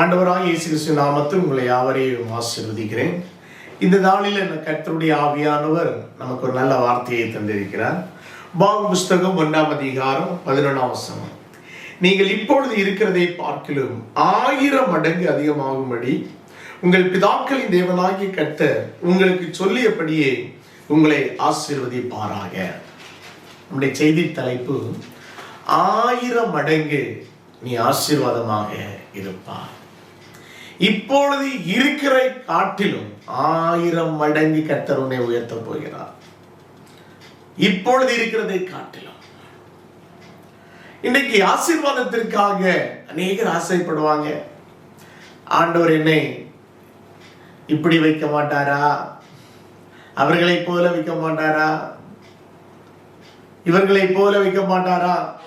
ஆண்டவராக இயேசு கிறிஸ்து நாமத்தில் உங்களை யாவரையும் ஆசீர்வதிக்கிறேன். இந்த நாளில் என்ன கர்த்தருடைய ஆவியானவர் நமக்கு ஒரு நல்ல வார்த்தையை தந்திருக்கிறார். பாவ புஸ்தகம் ஒன்றாம் அதிகாரம் பதினொன்றாம் வசனம். நீங்கள் இப்பொழுது இருக்கிறதை பார்க்கிலும் ஆயிரம் மடங்கு அதிகமாகும்படி உங்கள் பிதாக்களின் தேவனாகிய கர்த்தர் உங்களுக்கு சொல்லியபடியே உங்களை ஆசீர்வதிப்பாராக. நம்முடைய செய்தி தலைப்பு ஆயிரம் மடங்கு நீ ஆசீர்வாதமாக இருப்பாய். இப்பொழுது இருக்கிற காட்டிலும் ஆயிரம் மடங்கு கத்தருனை உன்னை உயர்த்த போகிறார். இப்பொழுது இருக்கிறதை காட்டிலும். இன்னைக்கு ஆசீர்வாதத்திற்காக அநேகர் ஆசைப்படுவாங்க. ஆண்டவர் என்னை இப்படி வைக்க மாட்டாரா? அவர்களை போல வைக்க மாட்டாரா? இவர்களை போல வைக்க மாட்டாரா?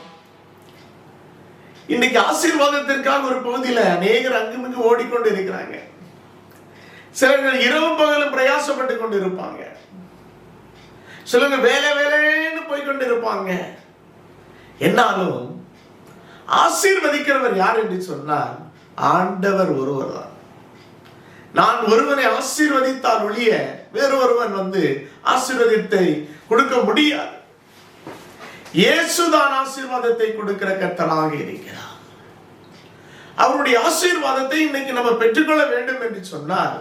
இன்னைக்கு ஆசீர்வாதத்திற்காக ஒரு பகுதியில் அநேகர் அங்குமிங்கு ஓடிக்கொண்டு இருக்கிறாங்க சிலர்கள் இரவு பகலும் பிரயாசப்பட்டு கொண்டு இருப்பாங்க சிலங்க வேலை வேலைன்னு போய்கொண்டு இருப்பாங்க என்னாலும் ஆசீர்வதிக்கிறவர் யார் என்று சொன்னால் ஆண்டவர் ஒருவர் தான் நான் ஒருவனை ஆசீர்வதித்தால் ஒழிய வேறு ஒருவன் வந்து ஆசீர்வதித்தை கொடுக்க முடியாது. இயேசுதான் ஆசீர்வாதத்தை கொடுக்கிற கர்த்தராக இருக்கிறார். அவருடைய ஆசீர்வாதத்தை இன்னைக்கு நம்ம பெற்றுக்கொள்ள வேண்டும் என்று சொன்னால்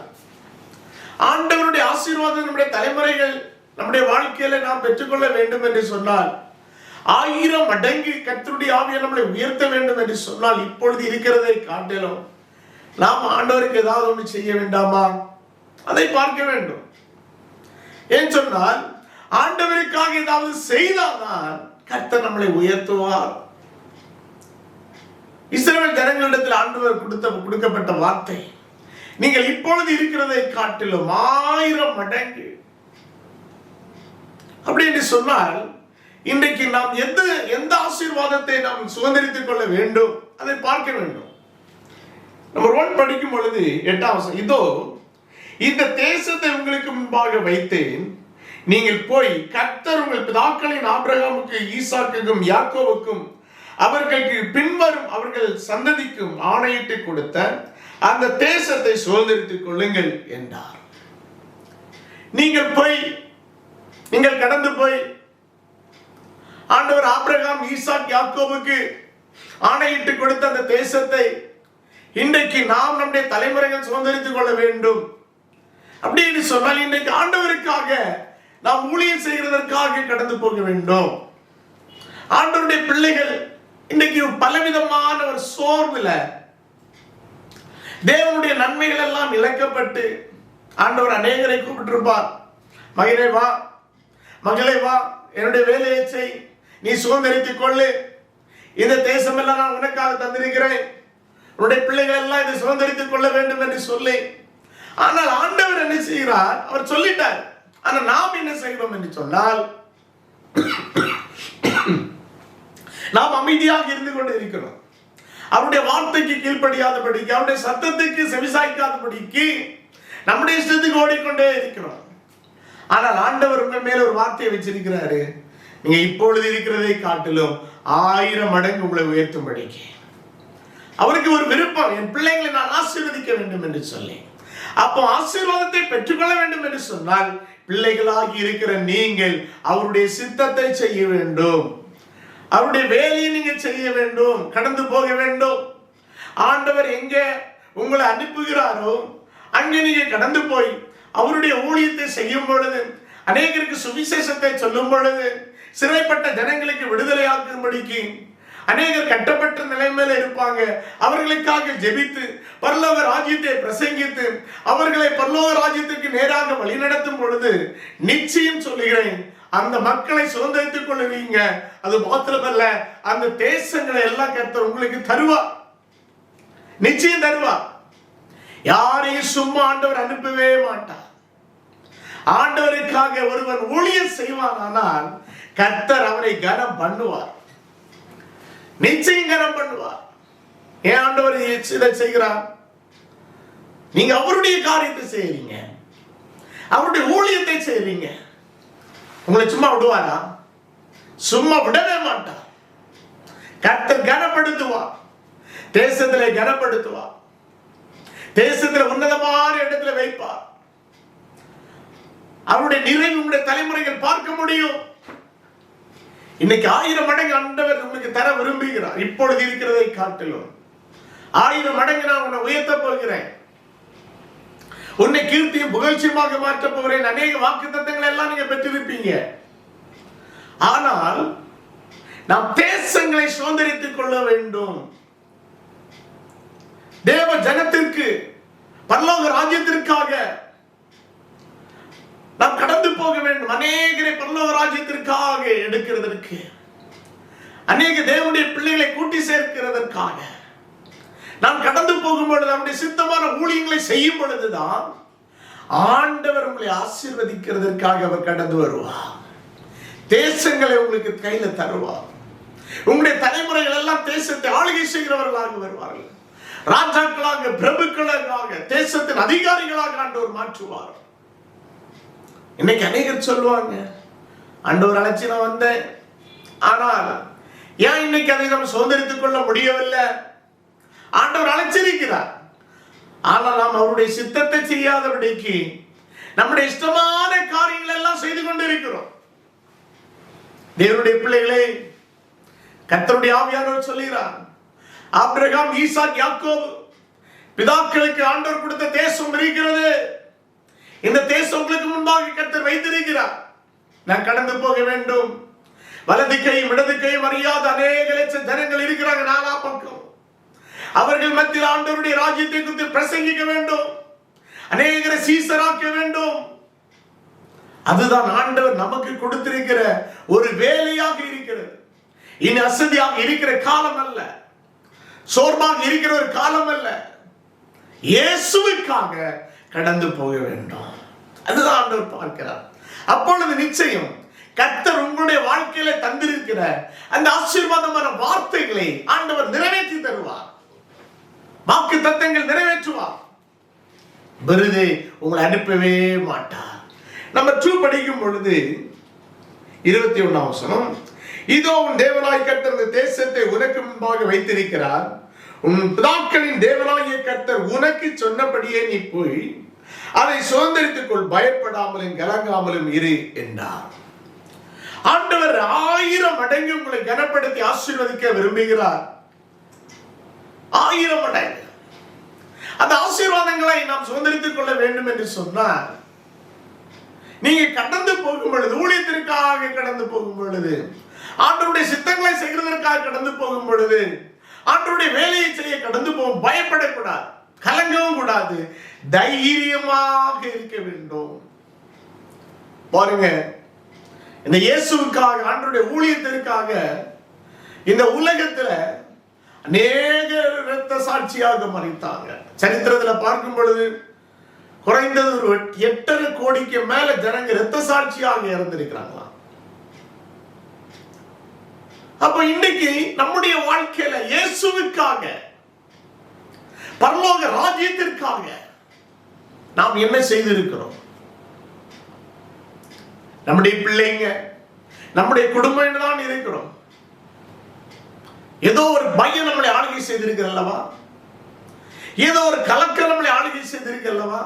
ஆண்டவருடைய ஆசீர்வாதம் நம்முடைய தலைமுறைகள் நம்முடைய வாழ்க்கையில நாம் பெற்றுக்கொள்ள வேண்டும் என்று சொன்னால் ஆயிரம் மடங்கு கத்தருடைய ஆவியை நம்மளை உயர்த்த வேண்டும் என்று சொன்னால் இப்பொழுது இருக்கிறதை காட்டிலும் நாம் ஆண்டவருக்கு ஏதாவது ஒன்று செய்ய வேண்டாமா? அதை பார்க்க வேண்டும். ஏன் சொன்னால் ஆண்டவருக்காக ஏதாவது செய்தால்தான் கர்த்தர் நம்மளை உயர்த்துவார். இஸ்ரேல் ஜனங்களிடத்தில் ஆண்டவர் கொடுத்த கொடுக்கப்பட்ட வார்த்தை நீங்கள் இப்பொழுது இருக்கிறதை காட்டிலும் ஆயிரம் மடங்கு. அப்படி என்று சொன்னால் இன்றைக்கு நாம் எந்த எந்த ஆசீர்வாதத்தை நாம் சுதந்திரித்துக் கொள்ள வேண்டும்? அதை பார்க்க வேண்டும். நம்பர் ஒன் படிக்கும் பொழுது எட்டாம் இதோ இந்த தேசத்தை உங்களுக்கு முன்பாக வைத்தேன். நீங்கள் போய் கர்த்தர் உங்கள் பிதாக்களின் ஆபிரகாமுக்கு ஈசாக்குக்கும் யாக்கோவுக்கும் அவர்களுக்கு பின்வரும் அவர்கள் சந்ததிக்கும் ஆணையிட்டு கொடுத்த அந்த தேசத்தை சுதந்திரித்துக் கொள்ளுங்கள் என்றார். நீங்கள் போய் நீங்கள் கடந்து போய் ஆண்டவர் ஆபிரகாம் ஈசாக் யாக்கோவுக்கு ஆணையிட்டு கொடுத்த அந்த தேசத்தை இன்றைக்கு நாம் நம்முடைய தலைமுறைகள் சுதந்திரித்துக் கொள்ள வேண்டும். அப்படின்னு சொன்னால் இன்றைக்கு ஆண்டவருக்காக நாம் ஊழியம் செய்கிறதற்காக கடந்து போக வேண்டும். ஆண்டவருடைய பிள்ளைகள் இன்னைக்கு பலவிதமான ஒரு சோர்வுல தேவனுடைய நன்மைகள் எல்லாம் இழக்கப்பட்டு ஆண்டவர் அநேகரை கூப்பிட்டிருப்பார். மகனே வா மகளே வா என்னுடைய வேலையை செய் நீ சுதந்திரித்துக் கொள்ளு. இந்த தேசமெல்லாம் நான் உனக்காக தந்திருக்கிறேன். உன்னுடைய பிள்ளைகள் எல்லாம் இதை சுதந்திரித்துக் கொள்ள வேண்டும் என்று சொல்லி. ஆனால் ஆண்டவர் என்ன செய்கிறார்? அவர் சொல்லிட்டார். ஆனா நாம் என்ன செய்கிறோம் என்று சொன்னால் நாம் அமைதியாக இருந்து கொண்டு இருக்கிறோம். அவருடைய வார்த்தைக்கு கீழ்ப்படியாதபடிக்கு அவருடைய சத்தத்துக்கு செவிசாய்க்காதபடிக்கு நம்முடைய இஷ்டத்துக்கு ஓடிக்கொண்டே இருக்கிறோம். ஆனால் ஆண்டவர் உங்கள் மேல ஒரு வார்த்தையை வச்சிருக்கிறாரு. நீங்க இப்பொழுது இருக்கிறதை காட்டிலும் ஆயிரம் மடங்கு உங்களை உயர்த்தும்படிக்கு. அவருக்கு ஒரு விருப்பம் என் பிள்ளைங்களை நான் ஆசீர்வதிக்க வேண்டும் என்று சொல்லி. அப்போ ஆசீர்வாதத்தை பெற்றுக்கொள்ள வேண்டும் என்று சொன்னால் பிள்ளைகளாகி இருக்கிற நீங்கள் அவருடைய சித்தத்தை செய்ய வேண்டும். அவருடைய வேலையை நீங்க செய்ய வேண்டும். கடந்து போக வேண்டும். ஆண்டவர் எங்கே உங்களை அனுப்புகிறாரோ அங்கே நீங்க கடந்து போய் அவருடைய ஊழியத்தை செய்யும் பொழுது அநேகருக்கு சுவிசேஷத்தை சொல்லும் பொழுது சிறைப்பட்ட ஜனங்களுக்கு விடுதலையாக்கும்படிக்கு அநேகர் கட்டப்பட்ட நிலைமையில இருப்பாங்க. அவர்களுக்காக ஜெபித்து பரலோக ராஜ்யத்தை பிரசங்கித்து அவர்களை பரலோக ராஜ்யத்திற்கு நேராக வழிநடத்தும் பொழுது நிச்சயம் சொல்லுகிறேன் அந்த மக்களை சுதந்திரத்துக் கொள்ளுவீங்க. அது மாத்திரமல்ல அந்த தேசங்களை எல்லாம் கர்த்தர் உங்களுக்கு தருவா. நிச்சயம் தருவா. யாரையும் சும்மா ஆண்டவர் அனுப்பவே மாட்டார். ஆண்டவருக்காக ஒருவன் ஊழியர் செய்வானானால் கர்த்தர் அவரை கனம் பண்ணுவார். நிச்சயம் கனம் பண்ணுவார். ஏன் ஆண்டவர் இதை செய்கிறார்? நீங்க அவருடைய காரியத்தை செய்யறீங்க அவருடைய ஊழியத்தை செய்யறீங்க உங்களை சும்மா விடுவாரா? சும்மா விடவே மாட்டார். கர்த்தர் கனப்படுத்துவா தேசத்திலே கனப்படுத்துவா தேசத்துல உன்னதமான இடத்துல வைப்பார். அவருடைய நிறைவு உங்களுடைய தலைமுறைகள் பார்க்க முடியும். இன்னைக்கு ஆயிரம் மடங்கு ஆண்டவர் உங்களுக்கு தர விரும்புகிறார். இப்பொழுது இருக்கிறதை காட்டிலும். ஆயிரம் மடங்கு நான் உன்னை உயர்த்த போகிறேன். உன்னை கீர்த்தியும் புகழ்ச்சியுமாக மாற்றப் போகிறேன். அநேக வாக்கு தத்தங்களை எல்லாம் நீங்க பெற்றிருப்பீங்க. ஆனால் நாம் தேசங்களை சுதந்திரித்துக் கொள்ள வேண்டும். தேவ ஜனத்திற்கு பரலோக ராஜ்யத்திற்காக நாம் கடந்து போக வேண்டும். அநேகரை பல்லவ ராஜ்யத்திற்காக எடுக்கிறதற்கு அநேக தேவனுடைய பிள்ளைகளை கூட்டி சேர்க்கிறதற்காக நாம் கடந்து போகும் பொழுது நம்முடைய சித்தமான ஊழியங்களை செய்யும் பொழுதுதான் ஆண்டவர் உங்களை ஆசீர்வதிக்கிறதற்காக அவர் கடந்து வருவார். தேசங்களை உங்களுக்கு கையில தருவார். உங்களுடைய தலைமுறைகள் எல்லாம் தேசத்தை ஆளுகை செய்கிறவர்களாக வருவார்கள். ராஜாக்களாக பிரபுக்களாக தேசத்தின் அதிகாரிகளாக ஆண்டவர் மாற்றுவார். இன்னைக்கு அநேகர் சொல்லுவாங்க ஆண்டவர் அழைச்சி நான் வந்தேன். ஆனால் ஏன் இன்னைக்கு அதை நம்ம சுதந்திரித்துக் கொள்ள முடியவில்லை? ஆண்டவர் அழைச்சிருக்கிறார். ஆனால் நாம் அவருடைய சித்தத்தை செய்யாதபடிக்கு நம்முடைய இஷ்டமான காரியங்கள் எல்லாம் செய்து கொண்டிருக்கிறோம். தேவனுடைய பிள்ளைகளே கத்தருடைய ஆவியானவர் சொல்லுகிறார் ஆப்ரகாம் ஈசாக் யாக்கோபு பிதாக்களுக்கு ஆண்டவர் கொடுத்த தேசம் இருக்கிறது. இந்த தேசம் உங்களுக்கு முன்பாக கத்தர் வைத்திருக்கிறார். நான் கடந்து போக வேண்டும். வலது கையும் இடது கையும் அறியாத அநேக லட்சம் ஜனங்கள் இருக்கிறாங்க நாலா பக்கம். அவர்கள் மத்தியில் ஆண்டவருடைய ராஜ்யத்தை குறித்து பிரசங்கிக்க வேண்டும். அநேகரை சீசராக்க வேண்டும். அதுதான் ஆண்டவர் நமக்கு கொடுத்திருக்கிற ஒரு வேலையாக இருக்கிறது. இனி அசதியாக இருக்கிற காலம் அல்ல. சோர்வாக இருக்கிற ஒரு காலம் அல்ல. இயேசுவுக்காக கடந்து போக வேண்டும். அதுதான் ஆண்டவர் பார்க்கிறார். அப்பொழுது நிச்சயம் கர்த்தர் உங்களுடைய வாழ்க்கையில தந்திருக்கிற அந்த ஆசீர்வாதமான வார்த்தைகளை ஆண்டவர் நிறைவேற்றி தருவார். வாக்கு தத்தங்கள் நிறைவேற்றுவார். விருது உங்களை அனுப்பவே மாட்டார். நம்ம டூ படிக்கும் பொழுது இருபத்தி ஒன்னாம் வசனம் இதோ உன் தேவனாய் கர்த்தர் இந்த தேசத்தை உனக்கு முன்பாக வைத்திருக்கிறார். உன் பிதாக்களின் தேவனாகிய கர்த்தர் உனக்கு சொன்னபடியே நீ போய் அதை சுதந்திரித்துக் கொள் பயப்படாமலும் கலங்காமலும் இரு என்றார். ஆண்டவர் ஆயிரம் மடங்கு உங்களை கனப்படுத்தி ஆசீர்வதிக்க விரும்புகிறார். ஆயிரம் மடங்கு. அந்த ஆசீர்வாதங்களை நாம் சுதந்திரித்துக் கொள்ள வேண்டும் என்று சொன்னார் நீங்க கடந்து போகும் பொழுது ஊழியத்திற்காக கடந்து போகும் பொழுது ஆண்டவருடைய சித்தங்களை செய்கிறதற்காக கடந்து போகும் பொழுது ஆண்டவருடைய வேலையை செய்ய கடந்து போ பயப்படக்கூடாது. கலங்கவும் கூடாது. தைரியமாக இருக்க வேண்டும். பாருங்க இந்த இயேசுவுக்காக ஆண்டவருடைய ஊழியத்திற்காக இந்த உலகத்துல அநேக இரத்த சாட்சியாக மறைத்தாங்க. சரித்திரத்துல பார்க்கும் பொழுது குறைந்தது ஒரு எட்டரை கோடிக்கு மேல ஜனங்க இரத்த சாட்சியாக இறந்திருக்கிறாங்களாம் அப்ப இன்னைக்கு நம்முடைய வாழ்க்கையில இயேசுவுக்காக பரலோக ராஜ்யத்திற்காக நாம் என்ன செய்திருக்கிறோம்? நம்முடைய பிள்ளைங்க நம்முடைய குடும்பம் தான் இருக்கிறோம். ஏதோ ஒரு பயம் நம்மளை ஆளுகை செய்திருக்கிற அல்லவா? ஏதோ ஒரு கலக்கம் நம்மளை ஆளுகை செய்திருக்கிற அல்லவா?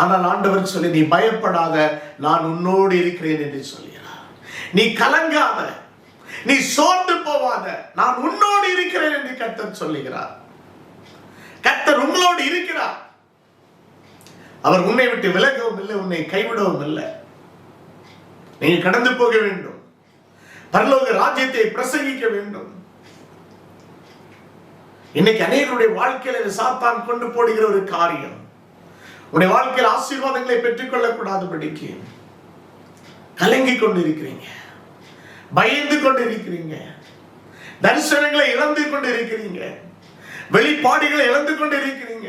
ஆனால் ஆண்டவர் சொல்லி நீ பயப்படாத நான் உன்னோடு இருக்கிறேன் என்று சொல்கிறார். நீ கலங்காத நீ சோர்ந்து போவாத. நான் உன்னோடு இருக்கிறேன் என்று கர்த்தர் சொல்லுகிறார். கர்த்தர் உங்களோடு இருக்கிறார். அவர் உன்னை விட்டு விலகவும் இல்லை உன்னை கைவிடவும் இல்லை. நீங்க கடந்து போக வேண்டும். பரலோக ராஜ்யத்தை பிரசங்கிக்க வேண்டும். இன்னைக்கு அநேகருடைய வாழ்க்கையில சாத்தான் கொண்டு போடுகிற ஒரு காரியம். உடைய வாழ்க்கையில் ஆசீர்வாதங்களை பெற்றுக்கொள்ளக்கூடாது கூடாதபடிக்கு கலங்கி கொண்டிருக்கிறீங்க. பயந்து கொண்டு இருக்கிறீங்க தரிசனங்களை இழந்து கொண்டு இருக்கிறீங்க வெளிப்பாடுகளை இழந்து கொண்டு இருக்கிறீங்க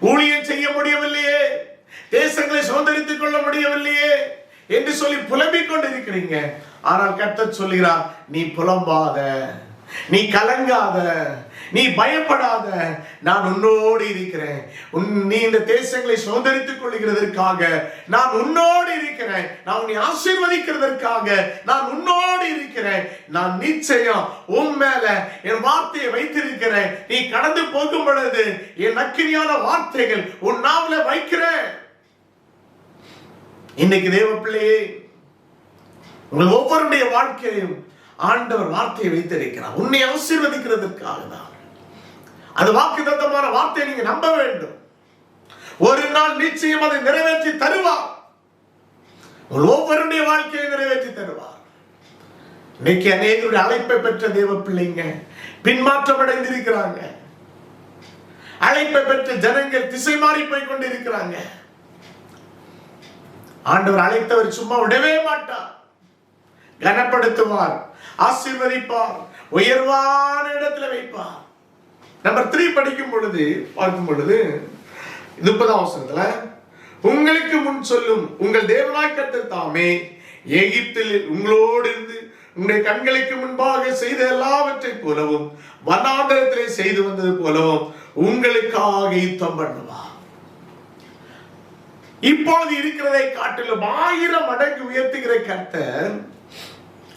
ஊழியம் செய்ய முடியவில்லையே. தேசங்களை சுதந்திரித்துக் கொள்ள முடியவில்லையே என்று சொல்லி புலம்பிக் கொண்டு இருக்கிறீங்க ஆனால் கர்த்தர் சொல்லுகிறார் நீ புலம்பாத நீ கலங்காத நீ பயப்படாத நான் உன்னோடு இருக்கிறேன். உன் நீ இந்த தேசங்களை சுதந்திரித்துக் கொள்கிறதற்காக நான் உன்னோடு இருக்கிறேன். நான் உன்னை ஆசீர்வதிக்கிறதற்காக நான் உன்னோடு இருக்கிறேன். நான் நிச்சயம் உன் மேல என் வார்த்தையை வைத்திருக்கிறேன். நீ கடந்து போகும் பொழுது என் நக்கிரியான வார்த்தைகள் உன் நாவல வைக்கிறேன். இன்னைக்கு தேவ பிள்ளையே உங்கள் ஒவ்வொருடைய வாழ்க்கையும் ஆண்டவர் வார்த்தையை வைத்திருக்கிறார். உன்னை ஆசீர்வதிக்கிறதற்காக தான். அது வாக்குத்தத்தமான வார்த்தையை நீங்க நம்ப வேண்டும். ஒரு நாள் நிச்சயம் அதை நிறைவேற்றி தருவார். ஒவ்வொருடைய வாழ்க்கையை நிறைவேற்றி தருவார். இன்னைக்கு அநேகருடைய அழைப்பை பெற்ற தேவ பிள்ளைங்க பின்மாற்றம் அடைந்திருக்கிறாங்க. அழைப்பை பெற்ற ஜனங்கள் திசை மாறி போய் கொண்டிருக்கிறாங்க. ஆண்டவர் அழைத்தவர் சும்மா விடவே மாட்டார். கனப்படுத்துவார் ஆசீர்வதிப்பார் உயர்வான இடத்துல வைப்பார். நம்பர் த்ரீ படிக்கும் பொழுது பார்க்கும் பொழுது முப்பதாம் வசனத்துல உங்களுக்கு முன் சொல்லும் உங்கள் தேவனாய் கர்த்தர் தாமே எகிப்தில் உங்களோடு இருந்து உங்களுடைய கண்களுக்கு முன்பாக செய்த எல்லாவற்றை போலவும் வனாந்தரத்திலே செய்து வந்தது போலவும் உங்களுக்காக யுத்தம் பண்ணுவா. இப்பொழுது இருக்கிறதை காட்டிலும் ஆயிரம் மடங்கு உயர்த்துகிற கர்த்தர்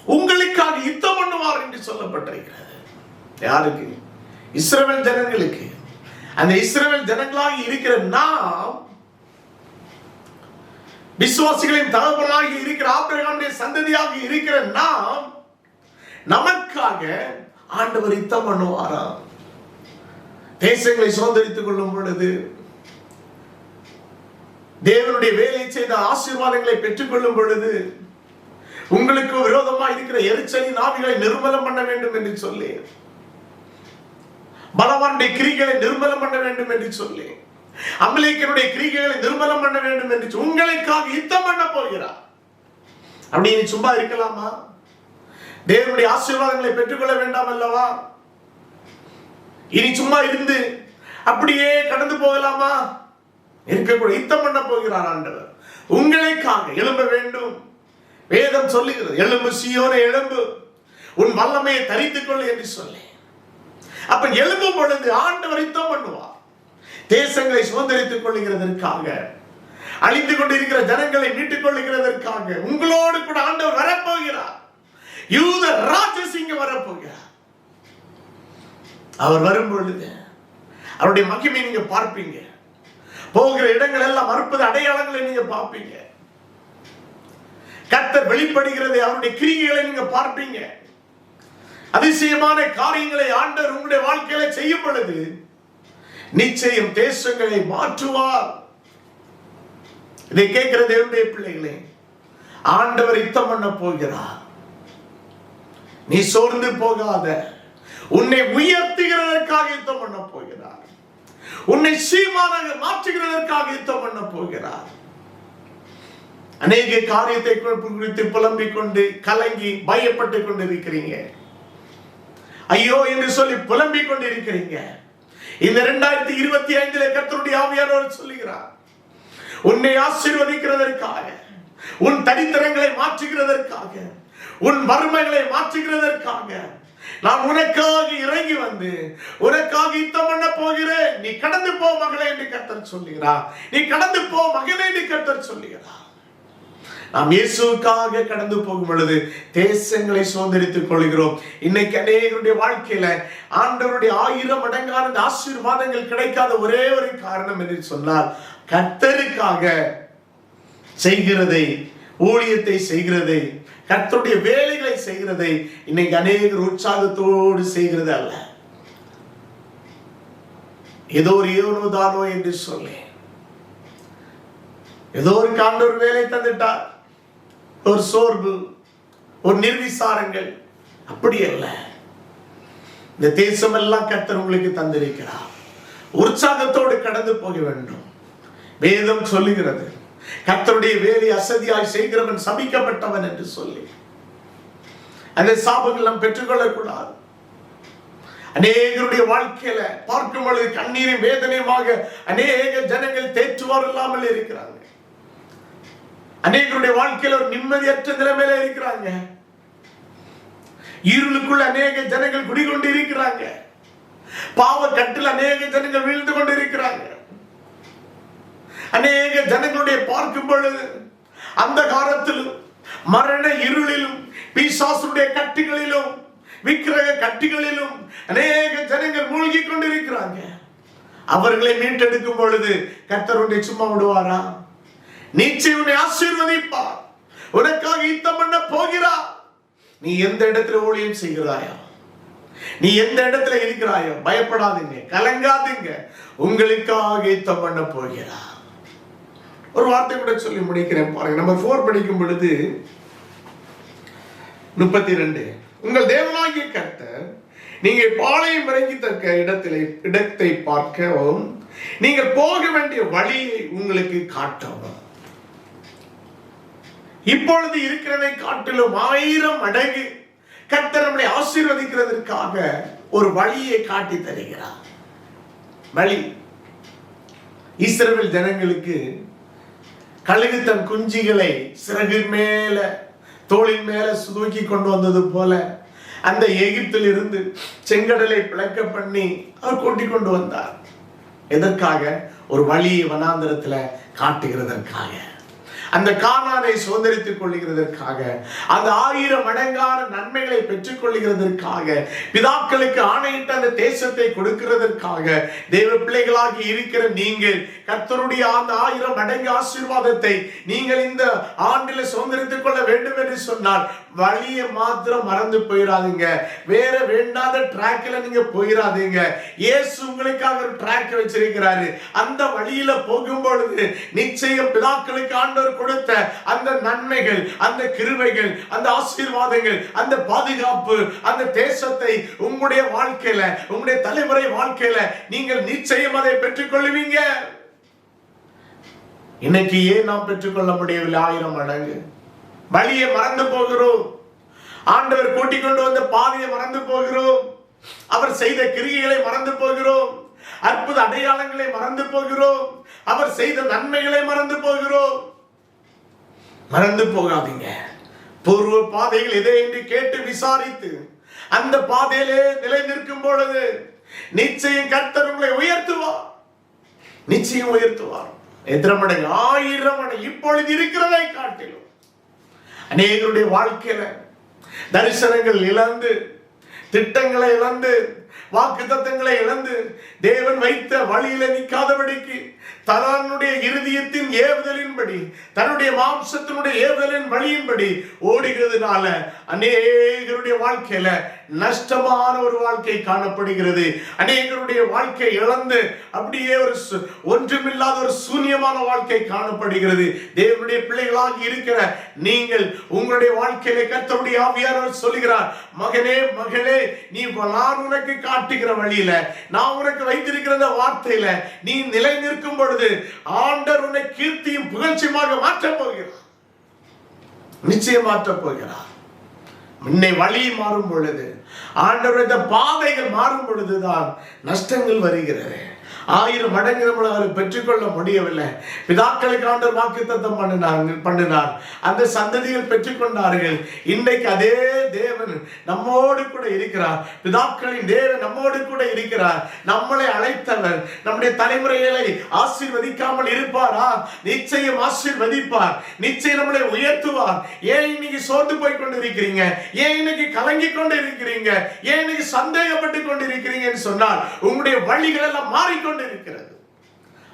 உங்களுக்காக யுத்தம் பண்ணுவார் என்று சொல்லப்பட்டிருக்கிறது. யாருக்கு? இஸ்ரவேல் ஜனங்களுக்கு. அந்த இஸ்ரவேல் ஜனங்களாக இருக்கிற நாம் விசுவாசிகளின் தகவலாகி இருக்கிற ஆபிரகாமுடைய சந்ததியாக இருக்கிற நாம் நமக்காக ஆண்டவர் யுத்தம் பண்ணுவாரா? தேசங்களை சுதந்திரித்துக் கொள்ளும் பொழுது தேவனுடைய வேலை செய்த ஆசீர்வாதங்களை பெற்றுக்கொள்ளும் பொழுது உங்களுக்கு விரோதமா இருக்கிற எரிச்சலின் ஆவிகளை நிர்மலம் பண்ண வேண்டும் என்று சொல்லி பலவானுடைய கிரிகளை நிர்மலம் பண்ண வேண்டும் என்று சொல்லி அமலேக்கனுடைய கிரிகைகளை நிர்மலம் பண்ண வேண்டும் என்று உங்களுக்காக யுத்தம் பண்ண போகிறார். அப்படி சும்மா இருக்கலாமா? தேவனுடைய ஆசீர்வாதங்களை பெற்றுக்கொள்ள வேண்டாம் அல்லவா? இனி சும்மா இருந்து அப்படியே கடந்து போகலாமா? இருக்கக்கூடிய யுத்தம் பண்ண போகிறார் ஆண்டவர். உங்களுக்காக எழும்ப வேண்டும். வேதம் சொல்லுகிறது எழும்பு சியோனே எழும்பு உன் வல்லமையை தரித்துக்கொள் என்று சொல்லி. அப்ப எழும்பும் பொழுது ஆண்டவர் யுத்தம் பண்ணுவார். தேசங்களை சுதந்திரித்துக் கொள்ளுகிறதற்காக அழிந்து கொண்டிருக்கிற ஜனங்களை மீட்டுக் கொள்ளுகிறதற்காக உங்களோடு கூட ஆண்டவர் வரப்போகிறார். யூத ராஜசிங்க வரப்போகிறார். அவர் வரும் பொழுது அவருடைய மகிமை நீங்க பார்ப்பீங்க. போகிற இடங்கள் எல்லாம் மறுப்பது அடையாளங்களை நீங்க பார்ப்பீங்க. கத்த வெளிப்படுகிறது அவருடைய கிரிகைகளை நீங்க பார்ப்பீங்க. அதிசயமான காரியங்களை ஆண்டவர் உங்களுடைய வாழ்க்கையில செய்யும் பொழுது நிச்சயம் தேசங்களை மாற்றுவார். இதை கேட்கிற தேவனுடைய பிள்ளைகளே ஆண்டவர் யுத்தம் பண்ண போகிறார். நீ சோர்ந்து போகாத. உன்னை உயர்த்துகிறதற்காக யுத்தம் பண்ண போகிறார். உன்னை சீமானாக மாற்றுகிறதற்காக யுத்தம் பண்ண போகிறார். அநேக காரியத்தை குறித்து புலம்பிக் கொண்டு கலங்கி பயப்பட்டு கொண்டு இருக்கிறீங்க ஐயோ என்று சொல்லி புலம்பிக் கொண்டிருக்கிறீங்க. இந்த இரண்டாயிரத்தி இருபத்தி ஐந்துல கத்தருடைய ஆவியானவர் சொல்லுகிறார் உன்னை ஆசீர்வதிக்கிறதற்காக உன் தனித்தரங்களை மாற்றுகிறதற்காக உன் வறுமைகளை மாற்றுகிறதற்காக நான் உனக்காக இறங்கி வந்து உனக்காக யுத்தம் பண்ண போகிறேன். நீ கடந்து போ மகளே என்று கத்தர் சொல்லுகிறார். நீ கடந்து போ மகளே என்று கர்த்தர் சொல்லுகிறார். நாம் இயேசுக்காக கடந்து போகும் பொழுது தேசங்களை சுதந்திரித்துக் கொள்கிறோம் இன்னைக்கு அநேகருடைய வாழ்க்கையில ஆண்டவருடைய ஆயிரம் மடங்கான ஆசீர்வாதங்கள் கிடைக்காத ஒரே ஒரு காரணம் என்று சொன்னால் கர்த்தருக்காக செய்கிறதை ஊழியத்தை செய்கிறதை கர்த்தருடைய வேலைகளை செய்கிறதை இன்னைக்கு அநேகர் உற்சாகத்தோடு செய்கிறது அல்ல. ஏதோ ஒரு ஏனோ தானோ என்று சொல்லேன் ஏதோ ஒரு காண்டவர் வேலை தந்துட்டார். ஒரு சோர்வு ஒரு நிர்விசாரங்கள். அப்படி அல்ல. இந்த தேசம் எல்லாம் கர்த்தர் உங்களுக்கு தந்திருக்கிறார். உற்சாகத்தோடு கடந்து போக வேண்டும். வேதம் சொல்லுகிறது கர்த்தருடைய வேலை அசதியாய் செய்கிறவன் சபிக்கப்பட்டவன் என்று சொல்லி. அந்த சாபங்கள் நாம் பெற்றுக்கொள்ளக்கூடாது. அநேகருடைய வாழ்க்கையில பார்க்கும் பொழுது கண்ணீரும் வேதனையுமாக அநேக ஜனங்கள் தேற்றுவார் இல்லாமல் இருக்கிறாங்க. அநேகருடைய வாழ்க்கையில் ஒரு நிம்மதியற்ற நிலைமையில இருக்கிறாங்க. இருளுக்குள்ள அநேக ஜனங்கள் குடிகொண்டு இருக்கிறாங்க பாவ கட்டில் அநேக ஜனங்கள் வீழ்ந்து கொண்டு இருக்கிறாங்க அநேக ஜனங்களுடைய பார்க்கும் பொழுது அந்த காலத்திலும் மரண இருளிலும் பிசாசுடைய கட்டுகளிலும் விக்கிரக கட்டுகளிலும் அநேக ஜனங்கள் மூழ்கி கொண்டிருக்கிறாங்க. அவர்களை மீட்டெடுக்கும் பொழுது கர்த்தருடைய சும்மா விடுவாரா? நிச்சயம் உன்னை ஆசீர்வதிப்பார். உனக்காக யுத்தம் பண்ண போகிறார். நீ எந்த இடத்துல ஊழியம் செய்கிறாயா? நீ எந்த இடத்துல இருக்கிறாயோ? பயப்படாதீங்க கலங்காதீங்க. உங்களுக்காக யுத்தம் பண்ண போகிறார். ஒரு வார்த்தை கூட சொல்லி முடிக்கிறேன் பாருங்க. நம்ம ஃபோர் படிக்கும் பொழுது முப்பத்தி ரெண்டு உங்கள் தேவனாகிய கர்த்தர் நீங்கள் பாளையம் இறங்கி தக்க இடத்திலே இடத்தை பார்க்கவும் நீங்கள் போக வேண்டிய வழியை உங்களுக்கு காட்டவும். இப்பொழுது இருக்கிறதை காட்டிலும் ஆயிரம் மடங்கு கர்த்தர் நம்மளை ஆசீர்வதிக்கிறதற்காக ஒரு வழியை காட்டி தருகிறார். வழி. இஸ்ரவேல் ஜனங்களுக்கு கழுகு தன் குஞ்சுகளை சிறகின் மேல தோளின் மேல தூக்கி கொண்டு வந்தது போல அந்த எகிப்தில் இருந்து செங்கடலை பிளக்க பண்ணி அவர் கூட்டிக் கொண்டு வந்தார். எதற்காக? ஒரு வழியை வனாந்திரத்துல காட்டுகிறதற்காக. அந்த காணானை சுதந்திரித்துக் கொள்ளுகிறதற்காக அந்த ஆயிரம் மடங்கான நன்மைகளை பெற்றுக் கொள்ளுகிறதற்காக பிதாக்களுக்கு ஆணையிட்ட அந்த தேசத்தை கொடுக்கிறதற்காக தெய்வ பிள்ளைகளாகி இருக்கிற நீங்கள் கர்த்தருடைய அந்த ஆயிரம் மடங்கு ஆசீர்வாதத்தை நீங்கள் இந்த ஆண்டில் சுதந்திரித்துக் கொள்ள வேண்டும் என்று சொன்னால் வழியை மாத்திரம் மறந்து போயிடாதீங்க வேற வேண்டாத டிராக்ல நீங்க போயிடாதீங்க இயேசு உங்களுக்காக ஒரு டிராக் வச்சிருக்கிறாரு. அந்த வழியில போகும் பொழுது நிச்சயம் பிதாக்களுக்கு ஆண்டவர் கொடுத்த அந்த நன்மைகள் அந்த கிருமைகள் அந்த ஆசீர்வாதங்கள் அந்த பாதுகாப்பு அந்த தேசத்தை உங்களுடைய வாழ்க்கையில உங்களுடைய தலைமுறை வாழ்க்கையில நீங்கள் நிச்சயம் அதை பெற்றுக்கொள்வீங்க இன்னைக்கு ஏன் நாம் பெற்றுக்கொள்ள முடியவில்லை? ஆயிரம் மடங்கு. வழியை மறந்து போகிறோம். ஆண்டவர் கூட்டிக் கொண்டு வந்த பாதையை மறந்து போகிறோம். அவர் செய்த கிரியைகளை மறந்து போகிறோம். அற்புத அடையாளங்களை மறந்து போகிறோம். அவர் செய்த நன்மைகளை மறந்து போகிறோம். மறந்து போகாதீங்க. பூர்வ பாதைகள் எதை என்று கேட்டு விசாரித்து அந்த பாதையிலே நிலை நிற்கும் பொழுது நிச்சயம் கர்த்தர் உங்களை உயர்த்துவார். நிச்சயம் உயர்த்துவார். எத்தனை மடங்கு ஆயிரம் மடங்கு இப்பொழுது இருக்கிறதை காட்டிலும் அநேகருடைய வாழ்க்கையில தரிசனங்கள் இழந்து திட்டங்களை இழந்து வாக்கு தத்தங்களை இழந்து தேவன் வைத்த வழியில நிற்காதபடிக்கு தன்னுடைய இருதயத்தின் ஏவுதலின்படி தன்னுடைய மாம்சத்தினுடைய ஏவுதலின் வழியின்படி ஓடுகிறதுனால அநேகருடைய வாழ்க்கையில நஷ்டமான ஒரு வாழ்க்கை காணப்படுகிறது. அநேகருடைய வாழ்க்கை இழந்து அப்படியே ஒரு சு- ஒன்றுமில்லாத ஒரு சூன்யமான வாழ்க்கை காணப்படுகிறது. தேவனுடைய பிள்ளைகளாக இருக்கிற நீங்கள் உங்களுடைய வாழ்க்கையில கத்தருடைய ஆவியானவர் சொல்லுகிறார் மகனே மகளே நீ நான் உனக்கு காட்டுகிற வழியில நான் உனக்கு வைத்திருக்கிற அந்த வார்த்தையில நீ நிலை நிற்கும் பொழுது ஆண்டர் உன்னை கீர்த்தியும் புகழ்ச்சியுமாக மாற்றப் போகிறார். நிச்சயம் மாற்றப் போகிறார். முன்னை வழி மாறும் பொழுது ஆண்டவருடைய பாதைகள் மாறும் பொழுதுதான் நஷ்டங்கள் வருகிறது. ஆயிரம் மடங்கு நம்மளை அவர் பெற்றுக்கொள்ள முடியவில்லை. பிதாக்களுக்கு ஆண்டவர் வாக்குத்தத்தம் பண்ணினாங்க பண்ணினார். அந்த சந்ததிகள் பெற்றுக்கொண்டார்கள். இன்றைக்கு அதே தேவன் நம்மோடு கூட இருக்கிறார். பிதாக்களின் தேவன் நம்மோடு கூட இருக்கிறார். நம்மளை அழைத்தவர் நம்முடைய தலைமுறைகளை ஆசீர்வதிக்காமல் இருப்பாரா? நிச்சயம் ஆசீர்வதிப்பார். நிச்சயம் நம்மளை உயர்த்துவார். ஏன் இன்னைக்கு சோர்ந்து போய் கொண்டு இருக்கிறீங்க ஏன் இன்னைக்கு கலங்கி கொண்டு இருக்கிறீங்க ஏன் இன்னைக்கு சந்தேகப்பட்டு கொண்டு இருக்கிறீங்கன்னு சொன்னால் உங்களுடைய வழிகள் எல்லாம் மாறிக்கொண்டு இருக்கிறது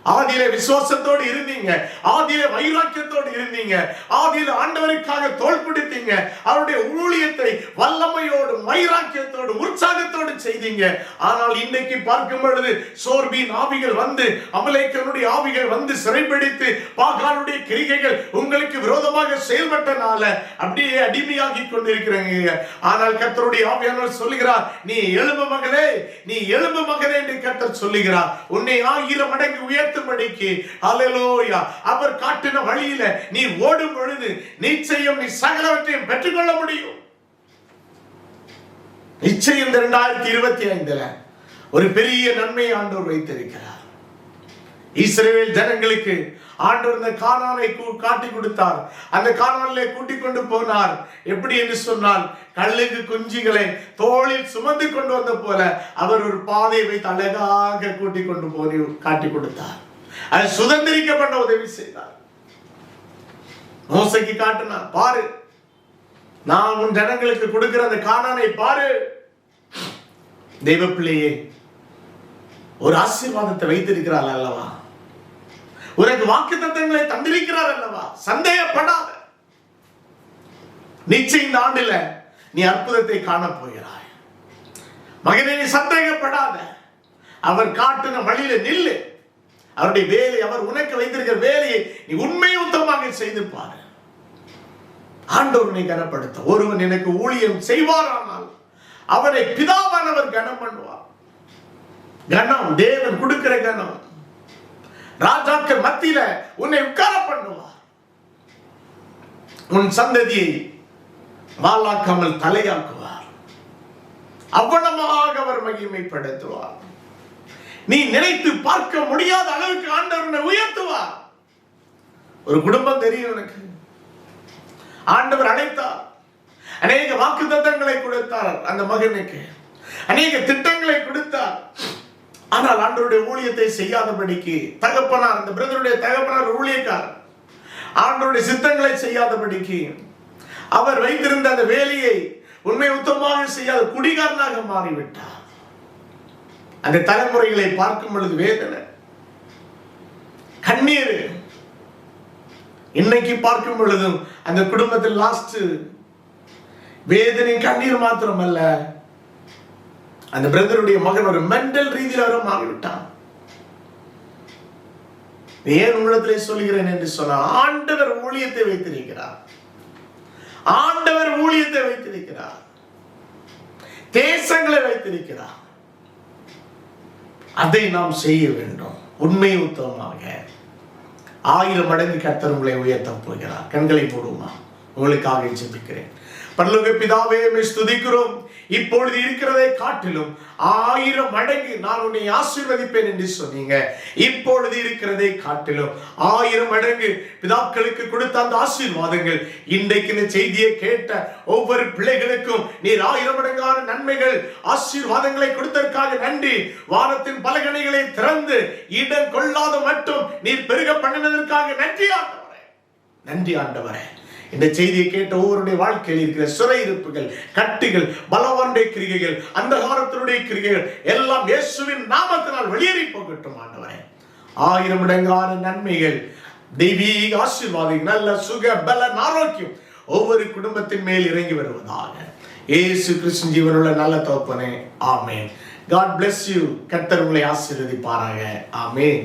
ஆதியில விசுவாசத்தோடு இருந்தீங்க. ஆதியில வைராக்கியத்தோடு இருந்தீங்க. ஆதியில ஆண்டவருக்காக தோல் பிடித்தீங்க. அவருடைய ஊழியத்தை வல்லமையோடும் வைராக்கியத்தோடு உற்சாகத்தோடு செய்தீங்க. ஆனால் இன்னைக்கு பார்க்கும் பொழுது சோர்பின் ஆவிகள் வந்து அமலேக்கனுடைய ஆவிகள் வந்து சிறைப்பிடித்து பாகானுடைய கிரிகைகள் உங்களுக்கு விரோதமாக செயல்பட்டனால அப்படியே அடிமையாகி கொண்டிருக்கிறீங்க. ஆனால் கர்த்தருடைய ஆவியானவர் சொல்லுகிறார் நீ எழும்பு மகளே நீ எழும்பு மகளே என்று கர்த்தர் சொல்லுகிறார். உன்னை ஆயிரம் மடங்கு உயர்த்தும்படிக்கு அலலோயா அவர் காட்டின வழியில நீ ஓடும் பொழுது நிச்சயம் நீ சகலவற்றையும் பெற்றுக்கொள்ள முடியும். நிச்சயம் இந்த இரண்டாயிரத்தி இருபத்தி ஐந்துல ஒரு பெரிய நன்மையை ஆண்டவர் வைத்திருக்கிறார். இஸ்ரேல் ஜனங்களுக்கு ஆண்டவர் இந்த காணானை கூ- காட்டி கொடுத்தார். அந்த காணானிலே கூட்டிக் கொண்டு போனார். எப்படி என்று சொன்னால் கல்லுக்கு குஞ்சுகளை தோளில் சுமந்து கொண்டு வந்த போல அவர் ஒரு பாதையை வைத்து அழகாக கூட்டிக் கொண்டு போய் காட்டி கொடுத்தார். அது சுதந்திரிக்கப்பட்ட உதவி செய்தார். மோசைக்கு காட்டினார் பாரு நான் உன் ஜனங்களுக்கு கொடுக்கிற அந்த காணானை பாரு. தெய்வ பிள்ளையே ஒரு ஆசீர்வாதத்தை வைத்திருக்கிறாள் அல்லவா? உனக்கு வாக்கு தத்தங்களை தந்திருக்கிறார் அல்லவா? சந்தேகப்படாத. நிச்சயம் இந்த ஆண்டுல நீ அற்புதத்தை காணப் போகிறாய். மகனே நீ சந்தேகப்படாத. அவர் காட்டுன வழியில நில்லு. அவருடைய வேலை அவர் உனக்கு வைத்திருக்கிற வேலையை நீ உண்மை உத்தமாக செய்து பாரு. நீ கனப்படுத்த ஒருவன் எனக்கு ஊழியம் செய்வாரானால் அவனை பிதாவானவர் கனம் பண்ணுவார். கனம் தேவன் கொடுக்கிற கனம். ராஜாக்கள் மத்தியில உன்னை உட்கார பண்ணுவார். உன் சந்ததியை வாளாக்காமல் தலையாக்குவார். அவ்வளமாக அவர் மகிமைப்படுத்துவார். நீ நினைத்து பார்க்க முடியாத அளவுக்கு ஆண்டவர் உயர்த்துவார். ஒரு குடும்பம் தெரியும் எனக்கு. ஆண்டவர் அழைத்தார். அநேக வாக்கு தத்தங்களை கொடுத்தார் அந்த மகனுக்கு. அநேக திட்டங்களை கொடுத்தார். ஆனால் ஆண்டவருடைய ஊழியத்தை செய்யாதபடிக்கு தகப்பனார் அந்த பிரதருடைய தகப்பனார் ஊழியக்கார் ஆண்டவருடைய சித்தங்களை செய்யாதபடிக்கு அவர் வைத்திருந்த அந்த வேலையை உண்மை உத்தமாக செய்யாத குடிகாரனாக மாறிவிட்டார். அந்த தலைமுறைகளை பார்க்கும் பொழுது வேதனை. கண்ணீர். இன்னைக்கு பார்க்கும் பொழுதும் அந்த குடும்பத்தில் லாஸ்ட் வேதனை கண்ணீர் மாத்திரமல்ல. அந்த பிரதருடைய மகன் ஒரு மென்டல் ரீதியில் வர மாறிவிட்டான். ஏன் உள்ளத்திலே சொல்கிறேன் என்று சொன்னால் ஆண்டவர் ஊழியத்தை வைத்திருக்கிறார் ஆண்டவர் ஊழியத்தை வைத்திருக்கிறார் தேசங்களை வைத்திருக்கிறார் அதை நாம் செய்ய வேண்டும். உண்மை உத்தமமாக. ஆயிரம் மடங்கு கர்த்தர் உங்களை உயர்த்தப் போகிறார். கண்களை போடுமா உங்களுக்காக ஜெபிக்கிறேன். பரலோக பிதாவே உம்மை ஸ்துதிக்கிறோம். இப்பொழுது இருக்கிறதை காட்டிலும் ஆயிரம் மடங்கு நான் உன்னை ஆசீர்வதிப்பேன் என்று சொன்னீங்க. இப்பொழுது இருக்கிறதை காட்டிலும் ஆயிரம் மடங்கு பிதாக்களுக்கு கொடுத்த அந்த ஆசீர்வாதங்கள் இன்றைக்கு இந்த செய்தியை கேட்ட ஒவ்வொரு பிள்ளைகளுக்கும் நீர் ஆயிரம் மடங்கான நன்மைகள் ஆசீர்வாதங்களை கொடுத்ததற்காக நன்றி. வானத்தின் பலகனைகளை திறந்து இடம் கொள்ளாத மட்டும் நீர் பெருக பண்ணினதற்காக நன்றி ஆண்டவரே. நன்றி ஆண்டவரே. இந்த செய்தியை கேட்ட ஒவ்வொருடைய வாழ்க்கையில் இருக்கிற சிறையிருப்புகள் கட்டுகள் பலவானுடைய கிரிகைகள் அந்தகாரத்தினுடைய கிரிகைகள் எல்லாம் இயேசுவின் நாமத்தினால் வெளியேறி போகட்டும் ஆண்டவரே. ஆயிரம் இடங்கான நன்மைகள் தெய்வீக ஆசீர்வாதம் நல்ல சுக பல ஆரோக்கியம் ஒவ்வொரு குடும்பத்தின் மேல் இறங்கி வருவதாக. இயேசு கிறிஸ்து ஜீவனுள்ள நல்ல தோப்பனே ஆமேன். காட் பிளஸ் யூ கத்தர் உங்களை ஆசீர்வதிப்பாராக. ஆமேன்.